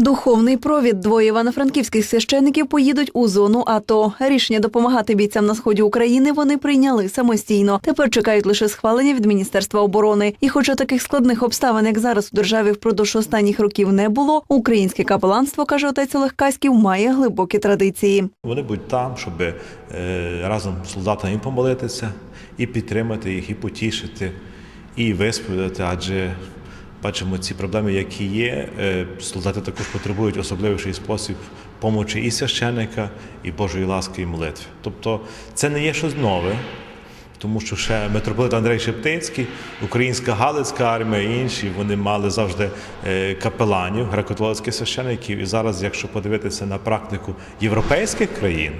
Духовний провід двоє івано-франківських священиків поїдуть у зону АТО. Рішення допомагати бійцям на сході України вони прийняли самостійно. Тепер чекають лише схвалення від Міністерства оборони. І, хоча таких складних обставин, як зараз у державі впродовж останніх років не було, українське капеланство, каже отець Олег Каськів, має глибокі традиції. Вони будуть там, щоб е, разом з солдатами помолитися, і підтримати їх, і потішити, і висповідати. Адже бачимо ці проблеми, які є. е, Солдати також потребують особливіший спосіб помочі і священника, і Божої ласки, і молитви. Тобто це не є щось нове. Тому що ще митрополит Андрей Шептицький, українська Галицька армія і інші вони мали завжди е, капеланів, греко-католицьких священиків. І зараз, якщо подивитися на практику європейських країн,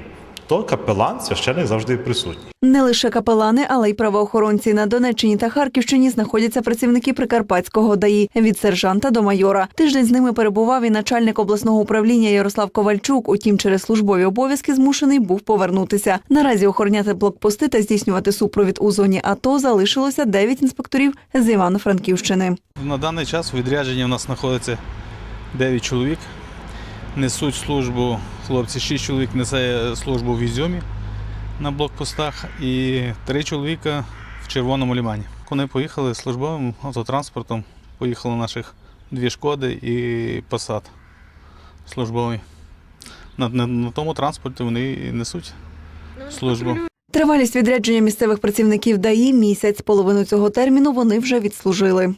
то капелан священик завжди присутній. Не лише капелани, але й правоохоронці на Донеччині та Харківщині знаходяться працівники Прикарпатського ДАІ від сержанта до майора. Тиждень з ними перебував і начальник обласного управління Ярослав Ковальчук. Утім, через службові обов'язки змушений був повернутися. Наразі охороняти блокпости та здійснювати супровід у зоні АТО залишилося 9 інспекторів з Івано-Франківщини. На даний час у відрядженні у нас знаходиться 9 чоловік. Несуть службу, хлопці, 6 чоловік несе службу в Ізюмі на блокпостах і 3 чоловіка в Червоному лімані. Вони поїхали службовим автотранспортом, поїхали наших дві шкоди і посад службовий. На, на, на тому транспорті вони несуть службу. Тривалість відрядження місцевих працівників ДАІ місяць. Половину цього терміну вони вже відслужили.